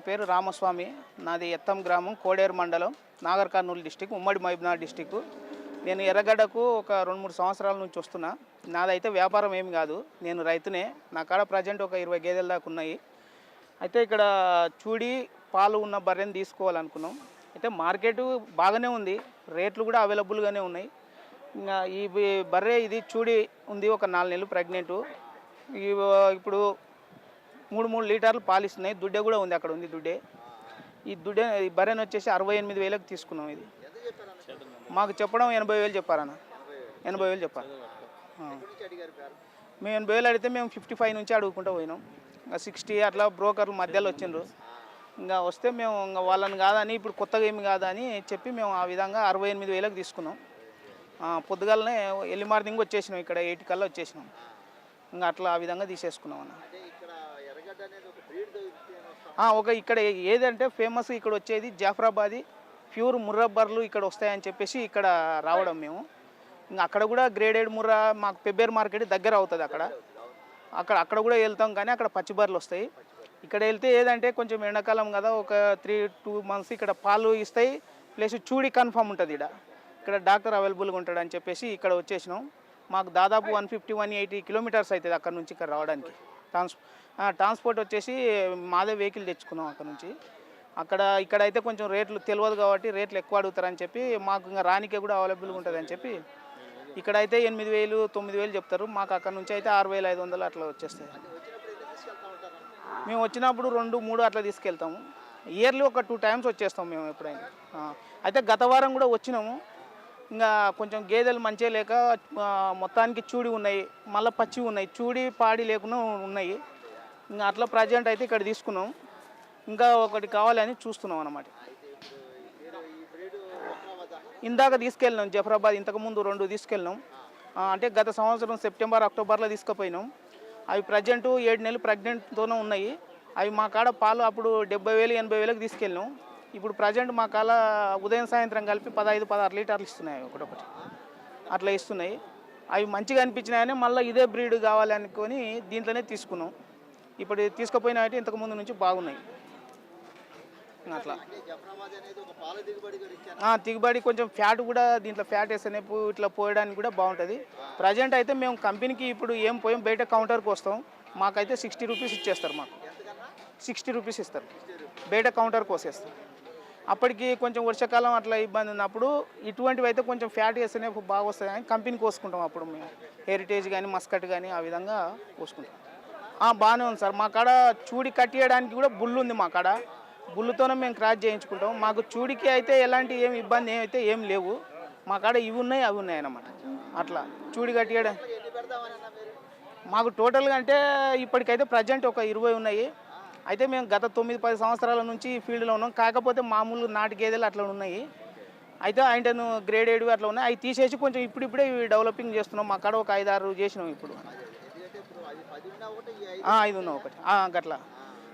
నా పేరు రామస్వామి. నాది ఎత్తం గ్రామం కోడేరు మండలం నాగర్ కర్నూలు డిస్టిక్ ఉమ్మడి మహబూబ్నగర్ డిస్టిక్. నేను ఎర్రగడ్డకు ఒక రెండు మూడు సంవత్సరాల నుంచి వస్తున్నా. నాదైతే వ్యాపారం ఏమి కాదు. నేను రైతునే. నా కాడ ప్రజెంట్ ఒక ఇరవై గేదెల దాకా ఉన్నాయి. అయితే ఇక్కడ చూడి పాలు ఉన్న బర్రెని తీసుకోవాలనుకున్నాం. అయితే మార్కెట్ బాగానే ఉంది. రేట్లు కూడా అవైలబుల్గానే ఉన్నాయి. ఇంకా ఈ బర్రె ఇది చూడి ఉంది ఒక నాలుగు నెలలు ప్రెగ్నెంట్. ఇప్పుడు మూడు మూడు లీటర్లు పాలు ఇస్తున్నాయి దుడ్డే కూడా ఉంది అక్కడ ఉంది దుడ్డే. ఈ దుడ్డే ఈ వచ్చేసి అరవై ఎనిమిది వేలకు తీసుకున్నాం ఇది. మాకు చెప్పడం ఎనభై వేలు చెప్పారన్న. ఎనభై వేలు చెప్పారు. మేము ఎనభై వేలు అడిగితే మేము ఫిఫ్టీ ఫైవ్ నుంచి అడుగుకుంటూ పోయినాం. ఇంకా సిక్స్టీ అట్లా బ్రోకర్లు మధ్యలో వచ్చిండ్రు. ఇంకా వస్తే మేము ఇంకా వాళ్ళని కాదని ఇప్పుడు కొత్తగా ఏమి కాదని చెప్పి మేము ఆ విధంగా అరవై ఎనిమిది వేలకు తీసుకున్నాం. పొద్దుగాలనే ఎల్లి మార్నింగ్ వచ్చేసినాం ఇక్కడ ఎయిట్ కల్లా వచ్చేసినాం. ఇంకా అట్లా ఆ విధంగా తీసేసుకున్నాం అన్న. ఒక ఇక్కడ ఏదంటే ఫేమస్ ఇక్కడ వచ్చేది జాఫరాబాది ప్యూర్ ముర్రబ్బర్లు ఇక్కడ వస్తాయని చెప్పేసి ఇక్కడ రావడం మేము. ఇంకా అక్కడ కూడా గ్రేడెడ్ ముర్రా మాకు పెబ్బేర్ మార్కెట్ దగ్గర అవుతుంది అక్కడ. అక్కడ అక్కడ కూడా వెళ్తాం కానీ అక్కడ పచ్చి బర్రెలు వస్తాయి. ఇక్కడ వెళ్తే ఏదంటే కొంచెం ఎండాకాలం కదా ఒక త్రీ టూ మంత్స్ ఇక్కడ పాలు ఇస్తాయి ప్లస్ చూడి కన్ఫర్మ్ ఉంటుంది ఇక్కడ ఇక్కడ డాక్టర్ అవైలబుల్గా ఉంటాడు అని చెప్పేసి ఇక్కడ వచ్చేసినాం. మాకు దాదాపు one fifty one eighty kilometers అవుతుంది అక్కడ నుంచి ఇక్కడ రావడానికి. ట్రాన్స్ ట్రాన్స్పోర్ట్ వచ్చేసి మాదే వెహికల్ తెచ్చుకున్నాం అక్కడ నుంచి. అక్కడ ఇక్కడ అయితే కొంచెం రేట్లు తెలియదు కాబట్టి రేట్లు ఎక్కువ అడుగుతారని చెప్పి మాకు ఇంకా రానికే కూడా అవైలబుల్గా ఉంటుంది అని చెప్పి ఇక్కడ అయితే ఎనిమిది వేలు తొమ్మిది వేలు చెప్తారు. మాకు అక్కడ నుంచి అయితే ఆరు వేలు ఐదు వందలు అట్లా వచ్చేస్తాయి. మేము వచ్చినప్పుడు రెండు మూడు అట్లా తీసుకెళ్తాము. ఇయర్లీ ఒక టూ టైమ్స్ వచ్చేస్తాం మేము ఎప్పుడైనా. అయితే గత వారం కూడా వచ్చినాము. ఇంకా కొంచెం గేదెలు మంచిగా లేక మొత్తానికి చూడి ఉన్నాయి. మళ్ళీ పచ్చి ఉన్నాయి. చూడి పాడి లేకుండా ఉన్నాయి. ఇంకా అట్లా ప్రజెంట్ అయితే ఇక్కడ తీసుకున్నాం. ఇంకా ఒకటి కావాలని చూస్తున్నాం అన్నమాట. ఇందాక తీసుకెళ్ళినాం జఫరాబాద్ ఇంతకుముందు రెండు తీసుకెళ్ళినాం. అంటే గత సంవత్సరం సెప్టెంబర్ అక్టోబర్లో తీసుకుపోయినాం. అవి ప్రజెంట్ ఏడు నెలలు ప్రెగ్నెంట్తోనే ఉన్నాయి. అవి మా కాడ పాలు అప్పుడు డెబ్బై వేలు ఎనభై వేలకు తీసుకెళ్ళినాం. ఇప్పుడు ప్రజెంట్ మా కాల ఉదయం సాయంత్రం కలిపి పదహైదు పదహారు లీటర్లు ఇస్తున్నాయి ఒకటొకటి అట్లా ఇస్తున్నాయి. అవి మంచిగా అనిపించినాయని మళ్ళీ ఇదే బ్రీడ్ కావాలనుకొని దీంట్లోనే తీసుకున్నాం. ఇప్పుడు తీసుకుపోయినా అయితే ఇంతకుముందు నుంచి బాగున్నాయి. అట్లా. దిగుబడి కొంచెం ఫ్యాట్ కూడా దీంట్లో ఫ్యాట్ వేస్తేనే ఇట్లా పోయడానికి కూడా బాగుంటుంది. ప్రజెంట్ అయితే మేము కంపెనీకి ఇప్పుడు ఏం పోయాం బయట కౌంటర్కి వస్తాం. మాకైతే సిక్స్టీ రూపీస్ ఇచ్చేస్తారు మాకు. సిక్స్టీ రూపీస్ ఇస్తారు. బయట కౌంటర్కి వసేస్తాం అప్పటికి కొంచెం వర్షాకాలం అట్లా ఇబ్బంది ఉన్నప్పుడు ఇటువంటివి అయితే కొంచెం ఫ్యాట్ వేస్తేనే బాగా వస్తాయి కానీ కంపెనీకి కోసుకుంటాం అప్పుడు మేము. హెరిటేజ్ కానీ మస్కట్ కానీ ఆ విధంగా కోసుకుంటాం. బాగానే ఉంది సార్. మా కాడ చూడి కట్టియడానికి కూడా బుల్లు ఉంది మా కాడ. బుల్లుతోనే మేము క్రాస్ చేయించుకుంటాం. మాకు చూడికి అయితే ఎలాంటి ఏమి ఇబ్బంది ఏమైతే ఏం లేవు. మా కాడ ఇవి ఉన్నాయి అవి ఉన్నాయి అన్నమాట. అట్లా చూడి కట్టియడం. మాకు టోటల్గా అంటే ఇప్పటికైతే ప్రజెంట్ ఒక ఇరవై ఉన్నాయి. అయితే మేము గత తొమ్మిది పది సంవత్సరాల నుంచి ఈ ఫీల్డ్లో ఉన్నాం. కాకపోతే మామూలు నాటు గేదెలు అట్లా ఉన్నాయి. అయితే ఆయనను ఏడు అట్లా ఉన్నాయి. అవి తీసేసి కొంచెం ఇప్పుడిప్పుడే ఇవి డెవలపింగ్ చేస్తున్నాం. మా కాడ ఒక ఐదు ఆరు చేసినాం ఇప్పుడు. ఐదు ఉన్నాయి ఒకటి. గట్లా.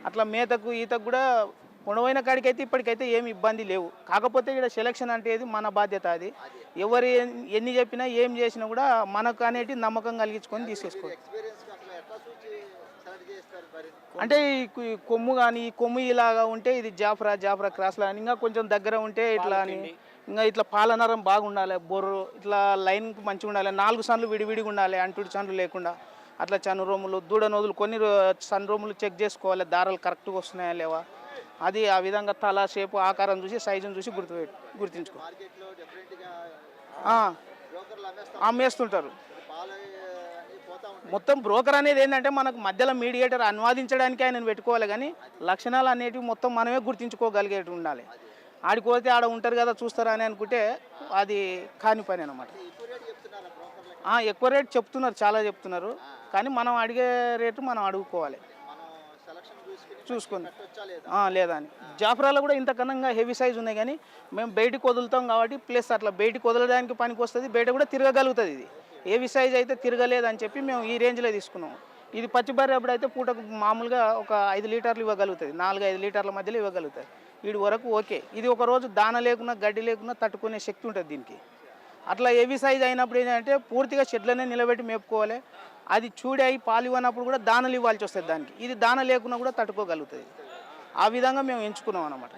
అట్లా మేతకు ఈతకు కూడా పొడవైన కాడికి అయితే ఇప్పటికైతే ఏమి ఇబ్బంది లేవు. కాకపోతే ఇక్కడ సెలక్షన్ అంటే ఇది మన బాధ్యత అది. ఎవరు ఎన్- ఎన్ని చెప్పినా ఏం చేసినా కూడా మనకు అనేటి నమ్మకం కలిగించుకొని తీసేసుకోవాలి. అంటే ఈ కొమ్ము కానీ ఈ కొమ్ము ఇలాగా ఉంటే ఇది జాఫ్రా జాఫ్రా క్రాస్ అని. ఇంకా కొంచెం దగ్గర ఉంటే ఇట్లా అని. ఇంకా ఇట్లా పాలనరం బాగుండాలి. బొర్రు ఇట్లా లైన్ మంచిగా ఉండాలి నాలుగు సన్లు విడివిడిగా ఉండాలి. అంటుడి సన్లు లేకుండా. అట్లా చను రూములు దూడ నోదులు కొన్ని రో- సన్ రూములు చెక్ చేసుకోవాలి దారాలు కరెక్ట్గా వస్తున్నాయా లేవా? అది ఆ విధంగా తల షేపు ఆకారం చూసి సైజుని చూసి గుర్తు గుర్తించుకో. అమ్మేస్తుంటారు. మొత్తం బ్రోకర్ అనేది ఏంటంటే మనకు మధ్యలో మీడియేటర్ అనువాదించడానికి ఆయన పెట్టుకోవాలి కానీ లక్షణాలు అనేటివి మొత్తం మనమే గుర్తించుకోగలిగేటి ఉండాలి. ఆడికి పోతే ఆడ ఉంటారు కదా చూస్తారా అని అనుకుంటే అది కాని పని అనమాట ఎక్కువ రేట్ చెప్తున్నారు చాలా చెప్తున్నారు. కానీ మనం అడిగే రేటు మనం అడుగుకోవాలి. చూసుకుని లేదా అని జాఫరాలో కూడా ఇంతకన్నా హెవీ సైజ్ ఉన్నాయి కానీ మేము బయటికి వదులుతాం కాబట్టి ప్లస్ అట్లా బయటికి వదలడానికి పనికి వస్తుంది బయట కూడా తిరగగలుగుతుంది ఇది. హెవీ సైజ్ అయితే తిరగలేదు అని చెప్పి మేము ఈ రేంజ్లో తీసుకున్నాం. ఇది పచ్చి బర్రె అప్పుడు అయితే పూటకు మామూలుగా ఒక ఐదు లీటర్లు ఇవ్వగలుగుతుంది నాలుగు ఐదు లీటర్ల మధ్యలో ఇవ్వగలుగుతుంది. వీడి వరకు ఓకే. ఇది ఒక రోజు దాన లేకున్నా గడ్డి లేకున్నా తట్టుకునే శక్తి ఉంటుంది దీనికి. అట్లా హెవీ సైజ్ అయినప్పుడు ఏంటంటే పూర్తిగా షెడ్లనే నిలబెట్టి మేపుకోవాలి. అది చూడాయి అయి పాలు ఇవ్వనప్పుడు కూడా దానలు ఇవ్వాల్సి వస్తుంది దానికి. ఇది దాన లేకున్నా కూడా తట్టుకోగలుగుతుంది. ఆ విధంగా మేము ఎంచుకున్నాం అనమాట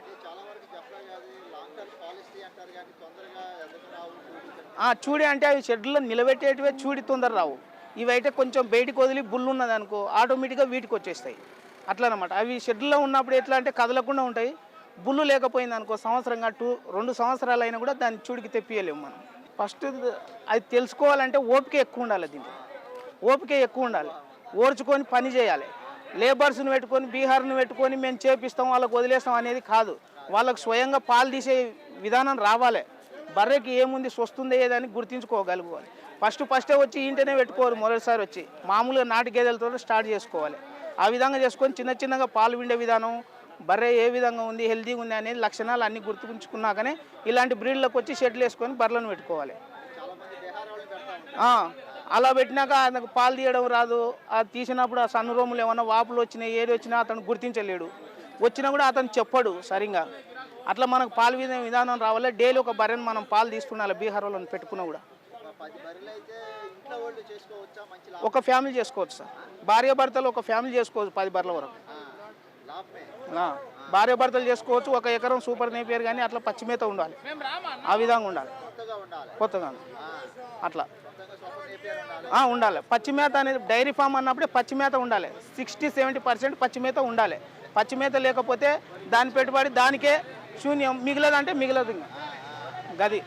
చూడి అంటే అవి షెడ్లో నిలబెట్టేటివే చూడి తొందర రావు. ఇవైతే కొంచెం బయటికి వదిలి బుల్లు ఉన్నది అనుకో ఆటోమేటిక్గా వీటికి వచ్చేస్తాయి. అట్లనమాట. అవి షెడ్లో ఉన్నప్పుడు ఎట్లా అంటే కదలకుండా ఉంటాయి. బుల్లు లేకపోయింది అనుకో సంవత్సరంగా టూ రెండు సంవత్సరాలు అయినా కూడా దాన్ని చూడికి తెప్పియలేము మనం. ఫస్ట్ అది తెలుసుకోవాలంటే ఓపిక ఎక్కువ ఉండాలి దీనికి. ఓపిక ఎక్కువ ఉండాలి. ఓర్చుకొని పని చేయాలి. లేబర్స్ని పెట్టుకొని బీహార్ని పెట్టుకొని మేము చేపిస్తాం వాళ్ళకి వదిలేస్తాం అనేది కాదు. వాళ్ళకు స్వయంగా పాలు తీసే విధానం రావాలి. బర్రెకి ఏముంది వస్తుంది ఏదని గుర్తించుకోగలుగువాలి ఫస్ట్ ఫస్టే వచ్చి ఇంటనే పెట్టుకోవాలి మొదటిసారి వచ్చి. మామూలుగా నాటు గేదెలతో స్టార్ట్ చేసుకోవాలి. ఆ విధంగా చేసుకొని చిన్న చిన్నగా పాలు విండే విధానం బర్రె ఏ విధంగా ఉంది హెల్తీగా ఉంది అనేది లక్షణాలు అన్నీ గుర్తుంచుకున్నాకనే ఇలాంటి బ్రీడ్లకు వచ్చి షెడ్లు వేసుకొని బర్రెలను పెట్టుకోవాలి. అలా పెట్టినాక ఆయనకు పాలు తీయడం రాదు. అది తీసినప్పుడు ఆ సన్ను రోములు ఏమన్నా వాపులు వచ్చినాయి ఏది వచ్చినా అతను గుర్తించలేడు. వచ్చినా కూడా అతను చెప్పడు సరిగా అట్లా మనకు పాలు వినే విధానం రావాలి. డైలీ ఒక బర్రెని మనం పాలు తీసుకున్నాలి బీహార్ వాళ్ళని పెట్టుకున్నా కూడా. ఒక ఫ్యామిలీ చేసుకోవచ్చు సార్. భార్య భర్తలు ఒక ఫ్యామిలీ చేసుకోవచ్చు పది బర్రెల వరకు. భార్య భర్తలు చేసుకోవచ్చు. ఒక ఎకరం సూపర్ నేపియర్ కానీ అట్లా పచ్చిమేత ఉండాలి. ఆ విధంగా ఉండాలి. కొత్తగా అట్లా. నేపేరు ఉండాలి. పచ్చిమేత అనేది డైరీ ఫామ్ అన్నప్పుడే పచ్చిమేత ఉండాలి. సిక్స్టీ సెవెంటీ పర్సెంట్ పచ్చిమేత ఉండాలి. పచ్చిమేత లేకపోతే దాని పెట్టుబడి దానికే శూన్యం. మిగిలదంటే మిగిలదు గది.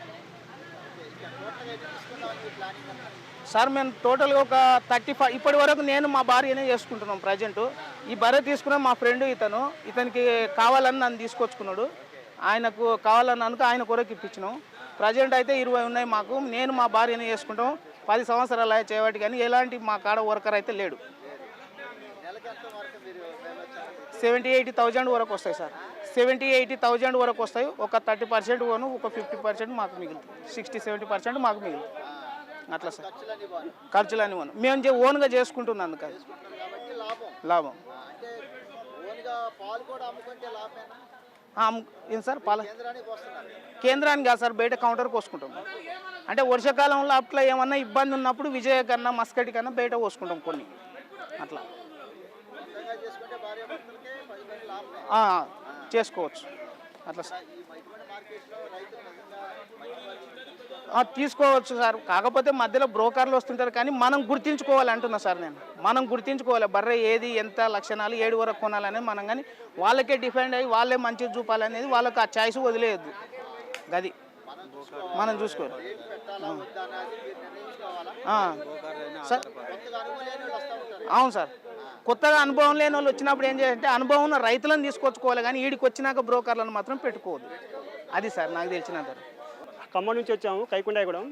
సార్ మేము టోటల్గా ఒక థర్టీ ఫైవ్ ఇప్పటి వరకు నేను మా భార్యనే చేసుకుంటున్నాం ప్రజెంట్. ఈ బర్రె తీసుకున్న మా ఫ్రెండ్ ఇతను. ఇతనికి కావాలని నన్ను తీసుకొచ్చుకున్నాడు. ఆయనకు కావాలని అనుకు ఆయన కొరకు ఇప్పించినాం. ప్రజెంట్ అయితే ఇరవై ఉన్నాయి మాకు. నేను మా భార్యనే చేసుకుంటాం. పది సంవత్సరాలు చేయబట్టి కానీ ఎలాంటి మా కాడ వర్కర్ అయితే లేడు. సెవెంటీ ఎయిటీ థౌజండ్ వరకు వస్తాయి సార్. సెవెంటీ ఎయిటీ థౌజండ్ వరకు వస్తాయి. ఒక థర్టీ పర్సెంట్ పోను ఒక ఫిఫ్టీ పర్సెంట్ మాకు మిగులుతుంది సిక్స్టీ సెవెంటీ పర్సెంట్ మాకు మిగులుతుంది అట్లా సార్. ఖర్చులన్నీ బాగా ఖర్చులు అని మనం మేము ఓన్గా చేసుకుంటున్నందుకు అది చేసుకుంటారు కాబట్టి లాభం. ఏం సార్ పాల? కేంద్రానికి కాదు సార్ బయట కౌంటర్ కోసుకుంటాం. అంటే వర్షాకాలంలో అట్లా ఏమన్నా ఇబ్బంది ఉన్నప్పుడు విజయ కన్నా మస్కటి కన్నా బయట కోసుకుంటాం కొన్ని. అట్లా. చేసుకోవచ్చు. అట్లా సార్. తీసుకోవచ్చు సార్. కాకపోతే మధ్యలో బ్రోకర్లు వస్తుంటారు కానీ మనం గుర్తించుకోవాలి అంటున్నా సార్ నేను. మనం గుర్తించుకోవాలి. బర్రె ఏది ఎంత లక్షణాలు ఏడు వరకు కొనాలనేది మనం కానీ వాళ్ళకే డిఫెండ్ అయ్యి వాళ్ళే మంచిగా చూపాలనేది వాళ్ళకి ఆ చాయిస్ వదిలేయద్దు. గది. మనం చూసుకోవాలి. సార్ అవును సార్. కొత్తగా అనుభవం లేని వాళ్ళు వచ్చినప్పుడు ఏం చేయాలంటే అనుభవం ఉన్న రైతులను తీసుకొచ్చుకోవాలి కానీ వీడికి వచ్చినాక బ్రోకర్లను మాత్రం పెట్టుకోవద్దు. అది సార్ నాకు తెలిసినంత ఖమ్మం నుంచి వచ్చాము కైకుండాయగూడెం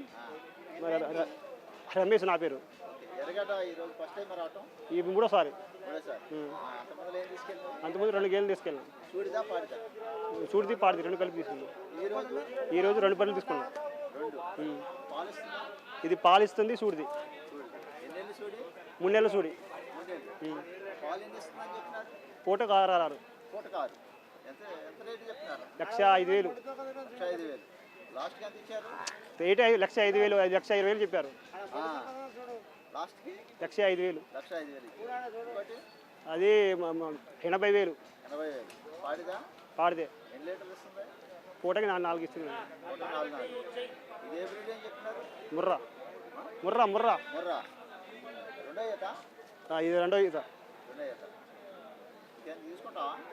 రమేష్ నా పేరు. ఈరోజు ఈ మూడోసారి. అంతకుముందు రెండు గేలు తీసుకెళ్ళాం. చూడిదా పాడిదా? రెండు కలిపి తీసుకున్నాం. ఈ రోజు? ఈ రోజు రెండు పనులు తీసుకున్నాం. ఇది పాలిస్తుంది చూడిది మూడు చెప్పినారు? పూటకు ఆరు లక్ష ఐదు వేలు. ఐదు లక్ష ఐదు వేలు లక్ష ఇరవై వేలు చెప్పారు. లక్ష ఐదు వేలు. అది ఎనభై వేలు. పాడితే. పూటకి నా నాలుగు ఇస్తుంది. ముర్రా. ముర్రా ముర్రా. ఇది రెండో ఈత.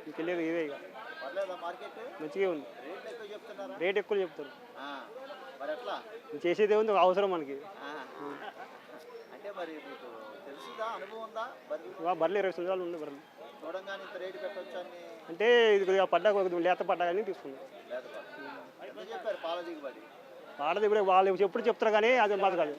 ఇంకెళ్ళేది ఇదే ఇక మంచిగా ఉంది. రేట్ ఎక్కువ చెప్తారు. చేసేది ఉంది ఒక అవసరం మనకి. బర్రెలు ఇరవై సంవత్సరాలు ఉంది బర్రెలు. అంటే ఇది కొద్దిగా పడ్డా లేత పడ్డా కానీ తీసుకున్నాం. పాల దిగుబడి వాడది ఇప్పుడు వాళ్ళు ఎప్పుడు చెప్తారు కానీ అది మాకు కాదు.